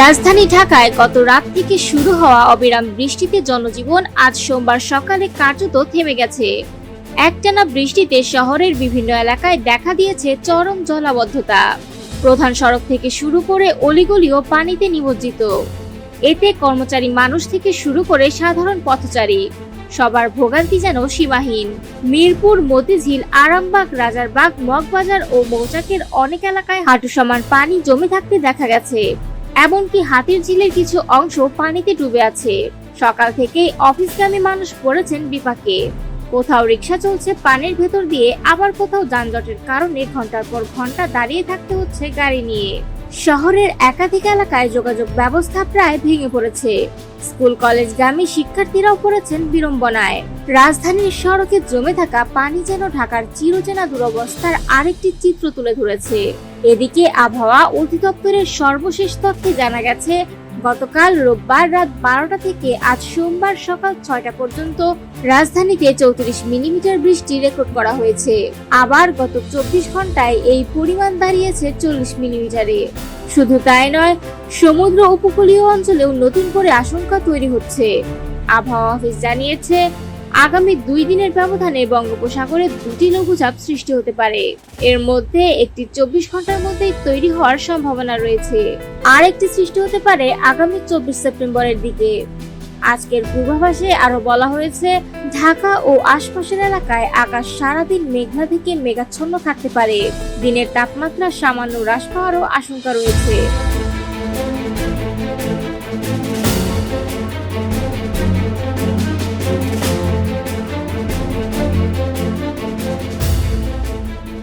রাজধানী ঢাকায় গত রাত থেকে শুরু হওয়া অবিরাম বৃষ্টিতে জনজীবন আজ সোমবার সকালে কার্যত থেমে গেছে। একটানা বৃষ্টিতে শহরের বিভিন্ন এলাকায় দেখা দিয়েছে চরম জলাবদ্ধতা। প্রধান সড়ক থেকে শুরু করে অলিগলিও পানিতে নিমজ্জিত। এতে কর্মচারী মানুষ থেকে শুরু করে সাধারণ পথচারী। সবার ভোগান্তি যেন সীমাহীন। মিরপুর, মতিঝিল, আরামবাগ, রাজারবাগ, মগবাজার ও মৌচাকের অনেক এলাকায় হাঁটু সমান পানি জমে থাকতে দেখা গেছে। এমনকি হাতির ঝিলের কিছু অংশ পানিতে ডুবে আছে। সকাল থেকেই অফিসগামী মানুষ পড়েছেন বিপাকে। কোথাও রিক্সা চলছে পানির ভেতর দিয়ে, আবার কোথাও যানজটের কারণে ঘণ্টার পর ঘণ্টা দাঁড়িয়ে থাকতে হচ্ছে গাড়ি নিয়ে। শহরের একাধিক এলাকায় যোগাযোগ ব্যবস্থা প্রায় ভেঙে পড়েছে। স্কুল কলেজ কলেজগামী শিক্ষার্থীরাও পড়েছেন বিড়ম্বনায়। রাজধানীর সড়কে জমে থাকা পানি যেন ঢাকার চিরচেনা দুরবস্থার আরেকটি চিত্র তুলে ধরেছে। এদিকে আবহাওয়া অধিদপ্তরের সর্বশেষ তথ্যে জানা গেছে গতকাল রোববার রাত বারোটা থেকে আজ সোমবার সকাল ছয়টা পর্যন্ত রাজধানীতে চৌত্রিশ মিলিমিটার বৃষ্টি রেকর্ড করা হয়েছে। আবার গত চব্বিশ ঘন্টায় এই পরিমাণ দাঁড়িয়েছে চল্লিশ মিলিমিটারে। শুধু তাই নয়, সমুদ্র উপকূলীয় অঞ্চলেও নতুন করে আশঙ্কা তৈরি হচ্ছে। আবহাওয়া অফিস জানিয়েছে আগামী দুই দিনের ব্যবধানে বঙ্গোপসাগরে দুটি লঘুচাপ সৃষ্টি হতে পারে। এর মধ্যে একটি চব্বিশ ঘণ্টার মধ্যেই তৈরি হওয়ার সম্ভাবনা রয়েছে। আর একটি সৃষ্টি হতে পারে আগামী চব্বিশ সেপ্টেম্বরের দিকে। আজকের পূর্বাভাসে আরও বলা হয়েছে, ঢাকা ও আশপাশের এলাকায় আকাশ সারাদিন মেঘলা থেকে মেঘাচ্ছন্ন থাকতে পারে। দিনের তাপমাত্রা সামান্য হ্রাস পাওয়ারও আশঙ্কা রয়েছে।